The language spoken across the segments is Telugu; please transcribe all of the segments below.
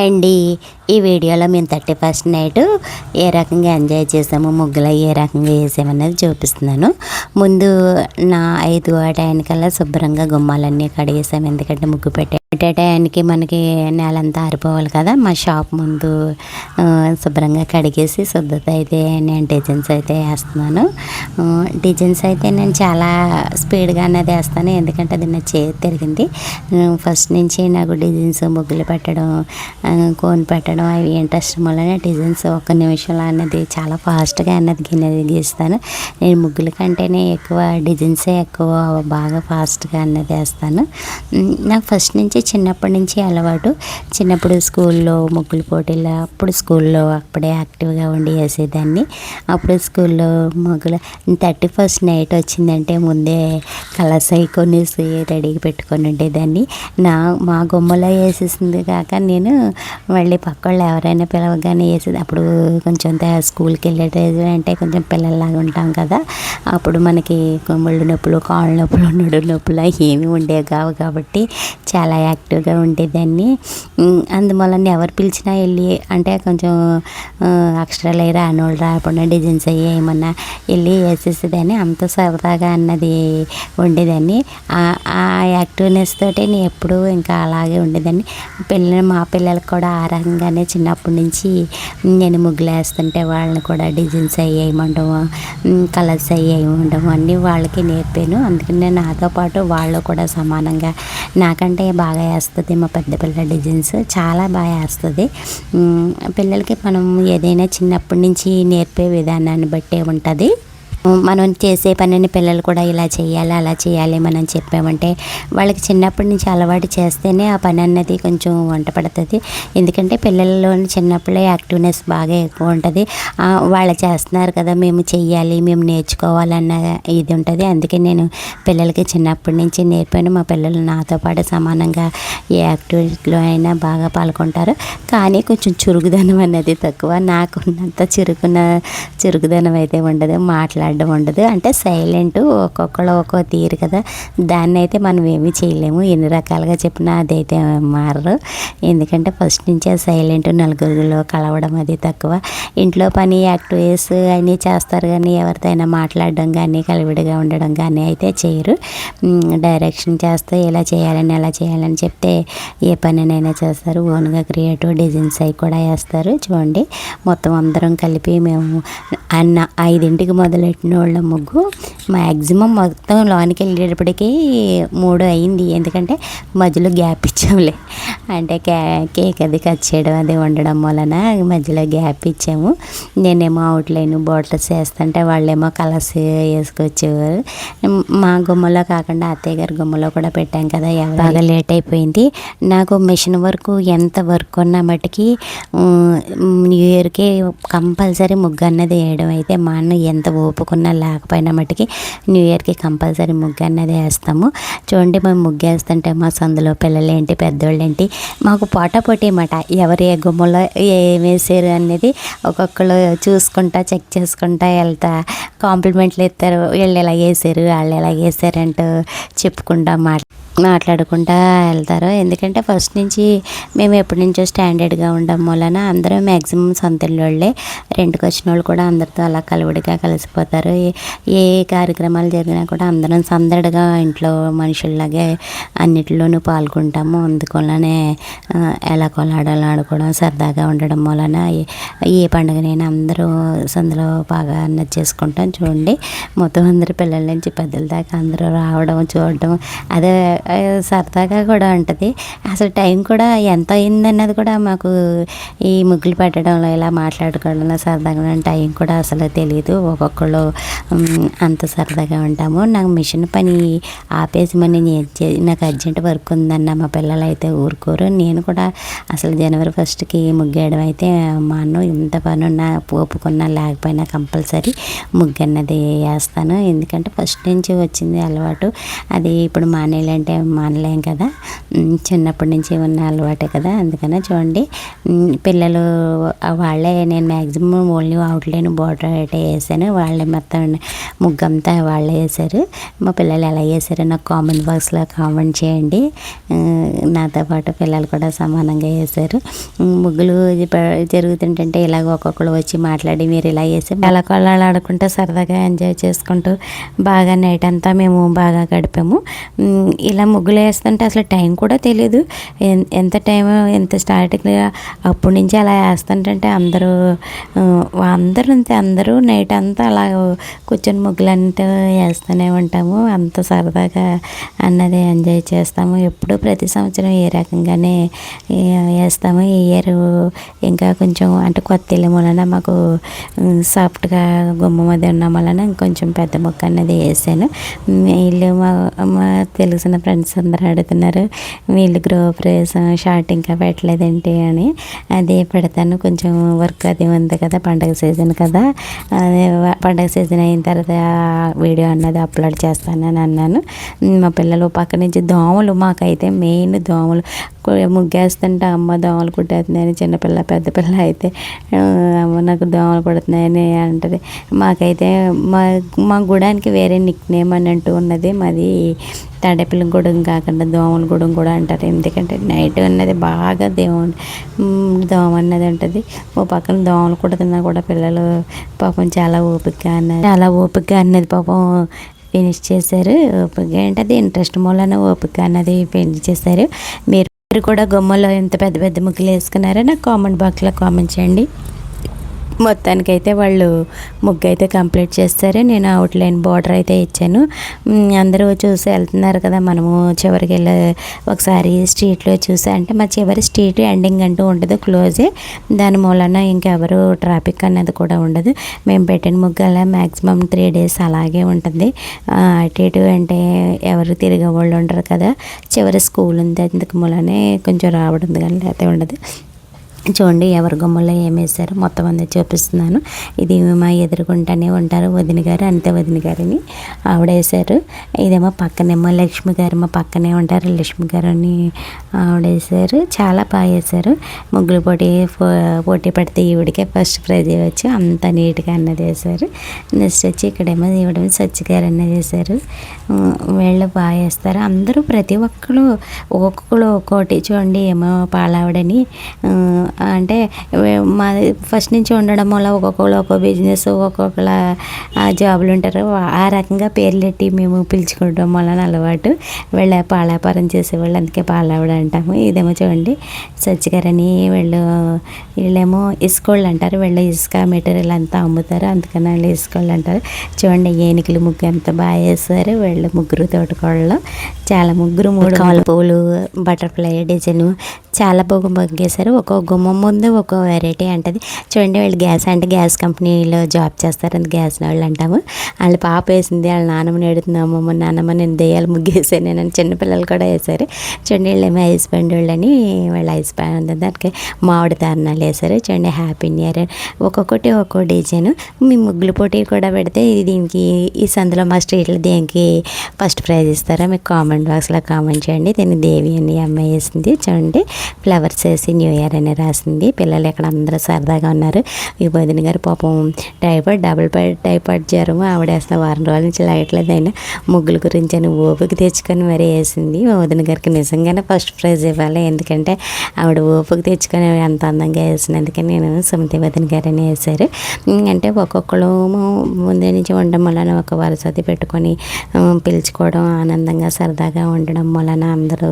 అండి ఈ వీడియోలో మేము థర్టీ ఫస్ట్ నైట్ ఏ రకంగా ఎంజాయ్ చేసాము ముగ్గులు ఏ రకంగా వేసామనేది చూపిస్తున్నాను. ముందు నా ఐదు ఆ టైంకల్లా శుభ్రంగా గుమ్మాలన్నీ కడిగేసాము ఎందుకంటే ముగ్గు పెట్టే పెట్టే టయానికి మనకి నేలంతా ఆరిపోవాలి కదా. మా షాప్ ముందు శుభ్రంగా కడిగేసి శుద్ధత అయితే నేను డిజైన్స్ అయితే వేస్తున్నాను. డిజైన్స్ అయితే నేను చాలా స్పీడ్గా అనేది వేస్తాను. ఎందుకంటే అది నా చేతి తిరిగింది. ఫస్ట్ నుంచి నాకు డిజైన్స్ ముగ్గులు పెట్టడం కోన్ పెట్టడం అవి ఇంట్రెస్ట్ వల్లనే డిజైన్స్ ఒక నిమిషంలో అనేది చాలా ఫాస్ట్గా అన్నది గిన్నెది గీస్తాను నేను ముగ్గుల కంటేనే ఎక్కువ డిజైన్సే ఎక్కువ బాగా ఫాస్ట్గా అన్నది వేస్తాను. నాకు ఫస్ట్ నుంచి చిన్నప్పటి నుంచి అలవాటు. చిన్నప్పుడు స్కూల్లో ముగ్గులు పోటీలు అప్పుడు స్కూల్లో అప్పుడే యాక్టివ్గా ఉండి వేసేదాన్ని అప్పుడు స్కూల్లో ముగ్గులు థర్టీ ఫస్ట్ నైట్ వచ్చిందంటే ముందే కలర్స్ అవి కొనేసి రెడీగా పెట్టుకొని ఉండేదాన్ని. నా మా గుమ్మలో వేసేసింది కాక నేను మళ్ళీ పక్క వాళ్ళు ఎవరైనా పిలవగానే వేసేది. అప్పుడు కొంచెం స్కూల్కి వెళ్ళేటది అంటే కొంచెం పిల్లల్లాగా ఉంటాం కదా. అప్పుడు మనకి ముళ్ళు నొప్పులు కాళ్ళ నొప్పులు నడుము నొప్పులు ఏమి ఏమీ ఉండేవి కావు కాబట్టి చాలా యాక్టివ్గా ఉండేదాన్ని. అందువలన ఎవరు పిలిచినా వెళ్ళి అంటే కొంచెం అక్షరాలు అయ్యి రానోళ్ళు రాకుండా డిజైన్స్ అయ్యి ఏమన్నా వెళ్ళి వేసేసేదాన్ని. అంత సరదాగా అన్నది ఉండేదాన్ని. ఆ- యాక్టివ్నెస్ తోటి నేను ఎప్పుడూ ఇంకా అలాగే ఉండేదాన్ని. పిల్లలు మా పిల్లలకు కూడా ఆ రకంగానే చిన్నప్పటి నుంచి నేను ముగ్గులు వేస్తుంటే వాళ్ళని కూడా డిజైన్స్ అయ్యి వేయమంటాము కలర్స్ అయ్యి వేయమంటాం అన్నీ వాళ్ళకి నేర్పాను. అందుకని నాతో పాటు వాళ్ళు కూడా సమానంగా నాకంటే బాగా బాగా వేస్తుంది మా పెద్ద పిల్ల డిజైన్స్. చాలా బాగా వేస్తుంది. పిల్లలకి మనం ఏదైనా చిన్నప్పటి నుంచి నేర్పే విధానాన్ని బట్టే ఉంటుంది. మనం చేసే పనిని పిల్లలు కూడా ఇలా చేయాలి అలా చేయాలి మనం చెప్పామంటే వాళ్ళకి చిన్నప్పటి నుంచి అలవాటు చేస్తేనే ఆ పని అన్నది కొంచెం వంట పడుతుంది. ఎందుకంటే పిల్లల్లో చిన్నప్పుడే యాక్టివ్నెస్ బాగా ఎక్కువ ఉంటుంది. వాళ్ళు చేస్తున్నారు కదా మేము చెయ్యాలి మేము నేర్చుకోవాలన్న ఇది ఉంటుంది. అందుకే నేను పిల్లలకి చిన్నప్పటి నుంచి నేర్పాను. మా పిల్లలు నాతో పాటు సమానంగా ఏ యాక్టివిటీలో అయినా బాగా పాల్గొంటారు. కానీ కొంచెం చురుకుదనం అనేది తక్కువ. నాకున్నంత చురుకున చురుకుదనం అయితే ఉండదు. మాట్లాడడం ఉండదు. అంటే సైలెంట్ ఒక్కొక్కళ్ళు ఒక్కో తీరు కదా. దాన్ని అయితే మనం ఏమీ చేయలేము. ఎన్ని రకాలుగా చెప్పినా అదైతే మారరు. ఎందుకంటే ఫస్ట్ నుంచే సైలెంట్ నలుగురిలో కలవడం అది తక్కువ. ఇంట్లో పని యాక్టివేస్ అన్నీ చేస్తారు కానీ ఎవరితో అయినా మాట్లాడడం కానీ కలివిడిగా ఉండడం కానీ అయితే చేయరు. డైరెక్షన్ చేస్తే ఇలా చేయాలని ఎలా చేయాలని చెప్తే ఏ పనినైనా చేస్తారు. ఓన్గా క్రియేటివ్ డిజైన్స్ అవి కూడా వేస్తారు. చూడండి మొత్తం అందరం కలిపి మేము అన్న ఐదింటికి మొదలెట్టిన వాళ్ళ ముగ్గు మ్యాక్సిమం మొత్తం లోనికి వెళ్ళేటప్పటికి మూడు అయింది. ఎందుకంటే మధ్యలో గ్యాప్ ఇచ్చాంలే. అంటే కే కేక్ అది కట్ చేయడం అది వండడం వలన మధ్యలో గ్యాప్ ఇచ్చాము. నేనేమో అవుట్లైన్ బాటిల్స్ వేస్తుంటే వాళ్ళేమో కలర్స్ వేసుకొచ్చేవారు. మా గుమ్మలో కాకుండా అత్తయ్య గారి గుమ్మలో కూడా పెట్టాం కదా బాగా లేట్ అయిపోయింది. నాకు మిషన్ వర్క్ ఎంత వర్క్ ఉన్న మటుకి న్యూ ఇయర్కి కంపల్సరీ ముగ్గు అన్నది వేయడం అయితే మా అన్న ఎంత ఓపుకున్నా లేకపోయినా మటుకి న్యూ ఇయర్కి కంపల్సరీ ముగ్గు అన్నది వేస్తాము. చూడండి మేము ముగ్గు వేస్తుంటే మా సందులో పిల్లలు ఏంటి పెద్దోళ్ళు ఏంటి మాకు పోట పోటీ అన్నమాట ఎవరు ఏ గుమ్మలో ఏమేసారు అనేది ఒక్కొక్కరు చూసుకుంటా చెక్ చేసుకుంటా వెళ్తా. కాంప్లిమెంట్లు ఇస్తారు వీళ్ళు ఎలా వేసారు వాళ్ళు ఎలా వేసారంటూ చెప్పుకుంటా మాట. మాట్లాడుకుంటా వెళ్తారు. ఎందుకంటే ఫస్ట్ నుంచి మేము ఎప్పటి నుంచో స్టాండర్డ్గా ఉండడం వలన అందరూ మ్యాక్సిమం సొంత వాళ్ళే రెంట్కి వచ్చిన వాళ్ళు కూడా అందరితో అలా కలువడిగా కలిసిపోతారు. ఏ- కార్యక్రమాలు జరిగినా కూడా అందరం సందడిగా ఇంట్లో మనుషుల్లాగే అన్నిటిలోనూ పాల్గొంటాము. అందుకోలనే ఎలా కొలాడాలి ఆడుకోవడం సరదాగా ఉండడం వలన ఏ- పండుగనైనా అందరూ సందులో బాగా అన్నది చేసుకుంటాం చూడండి మొత్తం అందరు పిల్లల నుంచి పెద్దల దాకా అందరూ రావడం చూడడం. అదే సరదాగా కూడా ఉంటుంది. అసలు టైం కూడా ఎంత అయిందన్నది కూడా మాకు ఈ ముగ్గులు పెట్టడంలో ఇలా మాట్లాడుకోవడంలో సరదాగా టైం కూడా అసలు తెలియదు ఒక్కొక్కళ్ళు అంత సరదాగా ఉంటాము. నాకు మిషన్ పని ఆపేసి మరి నేను నాకు అర్జెంట్ వర్క్ ఉందన్న మా పిల్లలు అయితే ఊరుకోరు. నేను కూడా అసలు జనవరి ఫస్ట్కి ముగ్గేయడం అయితే మా అన్న ఇంత పని ఉన్నా ఒప్పుకున్నా లేకపోయినా కంపల్సరీ ముగ్గు అన్నది వేస్తాను. ఎందుకంటే ఫస్ట్ నుంచి వచ్చింది అలవాటు. అది ఇప్పుడు మానేయాలంటే మానలేం కదా. చిన్నప్పటి నుంచి ఉన్న అలవాటే కదా. అందుకనే చూడండి పిల్లలు వాళ్ళే నేను మ్యాక్సిమం ఓన్లీ అవుట్లైన్ బోర్డర్ అయితే వేసాను. వాళ్ళే మొత్తం ముగ్గంతా వాళ్ళే వేశారు మా పిల్లలు ఎలా వేసారో నాకు కామెంట్ బాక్స్లో కామెంట్ చేయండి. నాతో పాటు పిల్లలు కూడా సమానంగా వేశారు ముగ్గులు జరుగుతుంటే ఇలాగ ఒక్కొక్కరు వచ్చి మాట్లాడి మీరు ఇలా వేసి అలా ఆడుకుంటూ సరదాగా ఎంజాయ్ చేసుకుంటూ బాగా నైట్ అంతా మేము బాగా గడిపాము. ఇలా ముగ్గులు వేస్తుంటే అసలు టైం కూడా తెలియదు ఎంత టైం ఎంత స్టార్టింగ్గా అప్పటి నుంచి అలా వేస్తుంటే అందరూ అందరూ అంతే అందరూ నైట్ అంతా అలా కూర్చొని ముగ్గులు వేస్తూనే ఉంటాము. అంత సరదాగా అన్నది ఎంజాయ్ చేస్తాము. ఎప్పుడు ప్రతి సంవత్సరం ఏ రకంగానే వేస్తాము. ఈ ఇయర్ ఇంకా కొంచెం అంటే కొత్త ఇల్లు వలన మాకు సాఫ్ట్గా గుమ్మం అది ఉన్న వలన ఇంకొంచెం పెద్ద మొక్క అన్నది వేసాను. ఇల్లు వీళ్ళు మా మా తెలిసిన ఫ్రెండ్స్ అందరూ అడుగుతున్నారు వీళ్ళు గ్రో ప్రేస్ షార్ట్ ఇంకా పెట్టలేదేంటి అని? అదే పెడతాను. కొంచెం వర్క్ అది ఉంది కదా పండగ సీజన్ కదా. అదే పండగ సీజన్ అయిన తర్వాత వీడియో అన్నది అప్లోడ్ చేస్తానని అన్నాను. మా పిల్లలు పక్క నుంచి దోమలు మాకైతే మెయిన్ దోమలు. ముగ్గేస్తుంటే అమ్మ దోమలు కుట్టేస్తున్నాయని చిన్నపిల్ల పెద్ద పిల్ల అయితే అమ్మ నాకు దోమలు కుడుతున్నాయని అంటది. మాకైతే మా మా గుడానికి వేరే నిక్ నేమ్ అని అంటూ ఉన్నది. మాది తాడేపల్లి గూడెం కాకుండా దోమల గూడెం కూడా అంటారు. ఎందుకంటే నైట్ అన్నది బాగా దేవుని దోమ అన్నది ఉంటుంది. ఓ పక్కన దోమలు కూడా తిన్నా కూడా పిల్లలు పాపం చాలా ఓపికగా అన్నది చాలా ఓపికగా అన్నది పాపం ఫినిష్ చేశారు. ఓపిక ఏంటది ఇంట్రెస్ట్ మూలన ఓపిక అన్నది ఫినిష్ చేశారు. మీరు మీరు కూడా గుమ్మలో ఎంత పెద్ద పెద్ద ముగ్గులు వేసుకున్నారో? నాకు కామెంట్ బాక్స్లో కామెంట్ చేయండి. మొత్తానికైతే వాళ్ళు ముగ్గు అయితే కంప్లీట్ చేస్తారు. నేను అవుట్లైన్ బార్డర్ అయితే ఇచ్చాను. అందరూ చూసి వెళ్తున్నారు కదా మనము చివరికి వెళ్ళి ఒకసారి స్ట్రీట్లో చూసా అంటే మా చివరి స్ట్రీట్ ఎండింగ్ అంటూ ఉండదు క్లోజే దాని మూలన ఇంకెవరు ట్రాఫిక్ అనేది కూడా ఉండదు. మేము పెట్టిన ముగ్గు అలా మ్యాక్సిమం త్రీ డేస్ అలాగే ఉంటుంది. అటు ఇటు అంటే ఎవరు తిరిగే వాళ్ళు ఉండరు కదా. చివరి స్కూల్ ఉంది అందుకు మూలనే కొంచెం రావడం కానీ లేకపోతే ఉండదు. చూడండి ఎవరి గుమ్మలో ఏమేశారు మొత్తం అంతా చూపిస్తున్నాను. ఇది మా ఎదురుకుంటానే ఉంటారు వదిన గారు అంతే వదిన గారిని ఆవిడ వేశారు. ఇదేమో పక్కనేమో లక్ష్మి గారు మా పక్కనే ఉంటారు లక్ష్మి గారు అని ఆవిడ వేశారు. చాలా బాగా వేశారు. ముగ్గులు పోటీ పోటీ పడితే ఈవిడికే ఫస్ట్ ప్రైజ్ ఇవ్వచ్చు. అంత నీట్గా అన్నది వేశారు. నెక్స్ట్ వచ్చి ఇక్కడేమో ఈవిడేమో సచ్చి గారు అన్నది వేశారు. వీళ్ళు బాగా వేస్తారు. అందరూ ప్రతి ఒక్కరు ఒక్కొక్కరు ఒక్కోటి చూడండి ఏమో పాలావిడని అంటే మా ఫస్ట్ నుంచి ఉండడం వల్ల ఒక్కొక్కరు ఒక్కో బిజినెస్ ఒక్కొక్కరు జాబులు ఉంటారు. ఆ రకంగా పేర్లు పెట్టి మేము పిలుచుకోవడం వలన అలవాటు. వీళ్ళ పాలాపారం చేసేవాళ్ళు అందుకే పాలావిడ అంటాము. ఇదేమో చూడండి. సచ్చిగారని వీళ్ళు వీళ్ళేమో ఇసుకోళ్ళు అంటారు. వీళ్ళు ఇసుక మెటీరియల్ అంతా అమ్ముతారు. అందుకని వాళ్ళు ఇసుకోళ్ళు అంటారు. చూడండి ఏనికలు ముగ్గు ఎంత బాగా వేస్తారు. వీళ్ళు ముగ్గురు తోటకోళ్ళు చాలా ముగ్గురు మూడు కమల పువ్వులు బటర్ఫ్లై డిజైన్ చాలా బాగా ముగ్గేశారు ఒక్కొక్క గుమ్మం ముందు ఒక వెరైటీ అంటది. చూడండి వీళ్ళు గ్యాస్ అంటే గ్యాస్ కంపెనీలో జాబ్ చేస్తారు అని గ్యాస్ వాళ్ళు అంటాము. వాళ్ళ పాప వేసింది వాళ్ళ నాన్నమ్మని ఎడుతుంది అమ్మమ్మ నాన్నమ్మ నేను దెయ్యాలు ముగ్గేసాను నేను చిన్నపిల్లలు కూడా వేశారు. చూడండి వీళ్ళేమో ఐస్ బండి వాళ్ళని వాళ్ళ ఐస్ బండి దానికి మామిడి దారుణాలు వేశారు. చూడండి హ్యాపీ న్యూ ఇయర్ ఒక్కొక్కటి ఒక్కో డిజైన్ మీ ముగ్గులు పోటీ కూడా పెడితే దీనికి ఈ సందులో మా స్ట్రీట్లో దేనికి ఫస్ట్ ప్రైజ్ ఇస్తారా? మీకు కామెంట్ బాక్స్లో కామెంట్ చేయండి. దీన్ని దేవి అని అమ్మాయి వేసింది. చూడండి ఫ్లవర్స్ వేసి న్యూ ఇయర్ అని రాసింది పిల్లలు ఇక్కడ అందరూ సరదాగా ఉన్నారు. ఈ వదిన గారు పాపం టైఫాయిడ్ డబుల్ టైఫాయిడ్ జ్వరం ఆవిడ వేసిన వారం రోజుల నుంచి లైట్ అయినా ముగ్గుల గురించి అని ఓపిక తెచ్చుకొని మరీ వేసింది. వదిన గారికి నిజంగానే ఫస్ట్ ప్రైజ్ ఇవ్వాలి. ఎందుకంటే ఆవిడ ఓపిక తెచ్చుకొని అంత అందంగా వేసినందుకని నేను సుమతి వదిన గారని వేశారు. అంటే ఒక్కొక్కరు ముందే నుంచి ఉండడం వలన ఒక వరసతి పెట్టుకొని పిలుచుకోవడం ఆనందంగా సరదాగా ఉండడం వలన అందరూ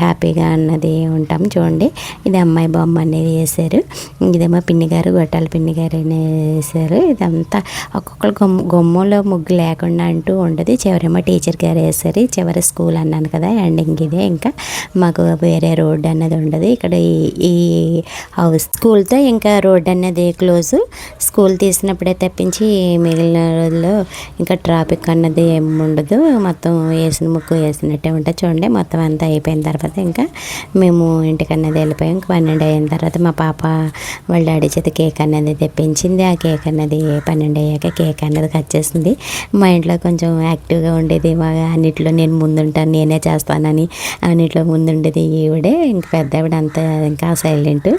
హ్యాపీగా అన్నది ఉంటాం చూడండి. ఇది అమ్మాయి బొమ్మ అనేది వేశారు. ఇదేమో పిన్ని గారు గొట్టాల పిన్ని గారు అని వేశారు. ఇదంతా ఒక్కొక్కరు గొమ్మ గొమ్మలో ముగ్గు లేకుండా అంటూ ఉండదు. చివరేమో టీచర్ గారు వేశారు. చివరి స్కూల్ అన్నాను కదా ఎండింగ్ ఇదే. ఇంకా మాకు వేరే రోడ్ అన్నది ఉండదు. ఇక్కడ ఈ- ఈ హౌస్ స్కూల్తో ఇంకా రోడ్ అన్నది క్లోజ్. స్కూల్ తీసినప్పుడే తప్పించి మిగిలిన రోజుల్లో ఇంకా ట్రాఫిక్ అన్నది ఏమి ఉండదు. మొత్తం వేసిన ముక్కు వేసినట్టే ఉంటుంది. చూడండి మొత్తం అంతా అయిపోయిన తర్వాత ఇంకా మేము ఇంటికన్నది వెళ్ళిపోయాం. ఇంక పన్నెండు అయిన తర్వాత మా పాప వాళ్ళ డాడీ చేత కేక్ అన్నది తెప్పించింది. ఆ కేక్ అన్నది పన్నెండు అయ్యాక కేక్ అన్నది కట్ చేసింది మా ఇంట్లో కొంచెం యాక్టివ్గా ఉండేది. మా అన్నిట్లో నేను ముందుంటాను నేనే చేస్తానని అన్నిట్లో ముందుండేది ఈవిడే. ఇంక పెద్ద ఆవిడ అంత ఇంకా సైలెంట్.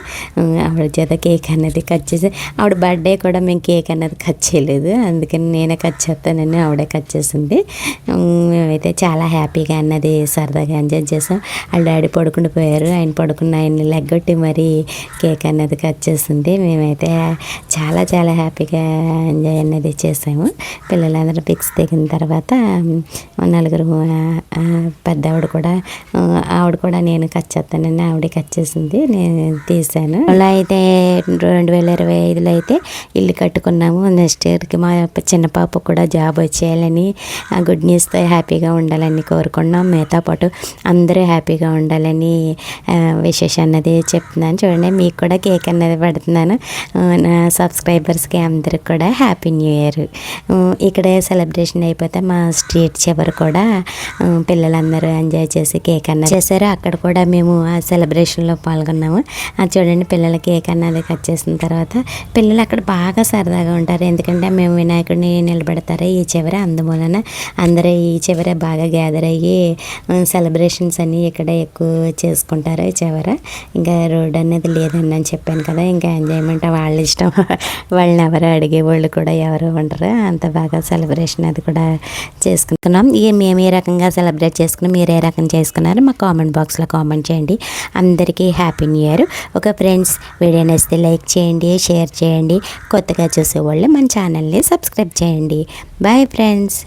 ఆవిడ చేత కేక్ అన్నది కట్ చేసి ఆవిడ బర్త్డే కూడా మేము కేక్ అన్నది కట్ చేయలేదు. అందుకని నేనే కట్ చేస్తానని ఆవిడే కట్ చేసింది. మేమైతే చాలా హ్యాపీగా అన్నది సరదాగా ఎంజాయ్ చేసాం. వాళ్ళ డాడీ పడుకుండిపోయారు. ఆయన పడుకున్న ఆయన ఎగ్గొట్టి మరి కేక్ అనేది కట్ చేసింది మేమైతే చాలా చాలా హ్యాపీగా ఎంజాయ్ అన్నది చేసాము. పిల్లలందరూ పిక్స్ దిగిన తర్వాత నలుగురు పెద్ద ఆవిడ కూడా ఆవిడ కూడా నేను కట్ చేస్తానని ఆవిడ కట్ చేసింది. నేను తీసాను. అలా అయితే రెండు వేల ఇరవై ఐదులో అయితే ఇల్లు కట్టుకున్నాము. నెక్స్ట్ ఇయర్కి మా చిన్న పాప కూడా జాబ్ వచ్చేయాలని గుడ్ న్యూస్తో హ్యాపీగా ఉండాలని కోరుకున్నాం. మిగతా పాటు అందరూ హ్యాపీగా ఉండాలని విశేషం అన్నది చెప్తున్నాను చూడండి మీకు కూడా కేక్ అన్నది పెడుతున్నాను. నా సబ్స్క్రైబర్స్కి అందరికి కూడా హ్యాపీ న్యూ ఇయర్. ఇక్కడే సెలబ్రేషన్ అయిపోతే మా స్ట్రీట్ చివరి కూడా పిల్లలందరూ ఎంజాయ్ చేసి కేక్ అన్నది చేశారు. అక్కడ కూడా మేము ఆ సెలబ్రేషన్లో పాల్గొన్నాము. అది చూడండి పిల్లల కేక్ అన్నది కట్ చేసిన తర్వాత పిల్లలు అక్కడ బాగా సరదాగా ఉంటారు. ఎందుకంటే మేము వినాయకుడిని నిలబెడతారు ఈ చివర. అందువలన అందరూ ఈ చివర బాగా గ్యాదర్ అయ్యి సెలబ్రేషన్స్ అన్నీ ఇక్కడ ఎక్కువ చేసుకుంటారు చివర. ఇంకా రోడ్ అనేది లేదని అని చెప్పాను కదా ఇంకా ఎంజాయ్మెంట్ వాళ్ళ ఇష్టం. వాళ్ళని ఎవరు అడిగే వాళ్ళు కూడా ఎవరు ఉండరు. అంత బాగా సెలబ్రేషన్ అది కూడా చేసుకుంటున్నాం. ఇక మేము ఏ రకంగా సెలబ్రేట్ చేసుకున్నాం మీరు ఏ రకం చేసుకున్నారు మా కామెంట్ బాక్స్లో కామెంట్ చేయండి. అందరికీ హ్యాపీ న్యూ ఇయర్ ఒక ఫ్రెండ్స్ వీడియో నచ్చితే లైక్ చేయండి షేర్ చేయండి. కొత్తగా చూసేవాళ్ళు మన ఛానల్ని సబ్స్క్రైబ్ చేయండి. Bye friends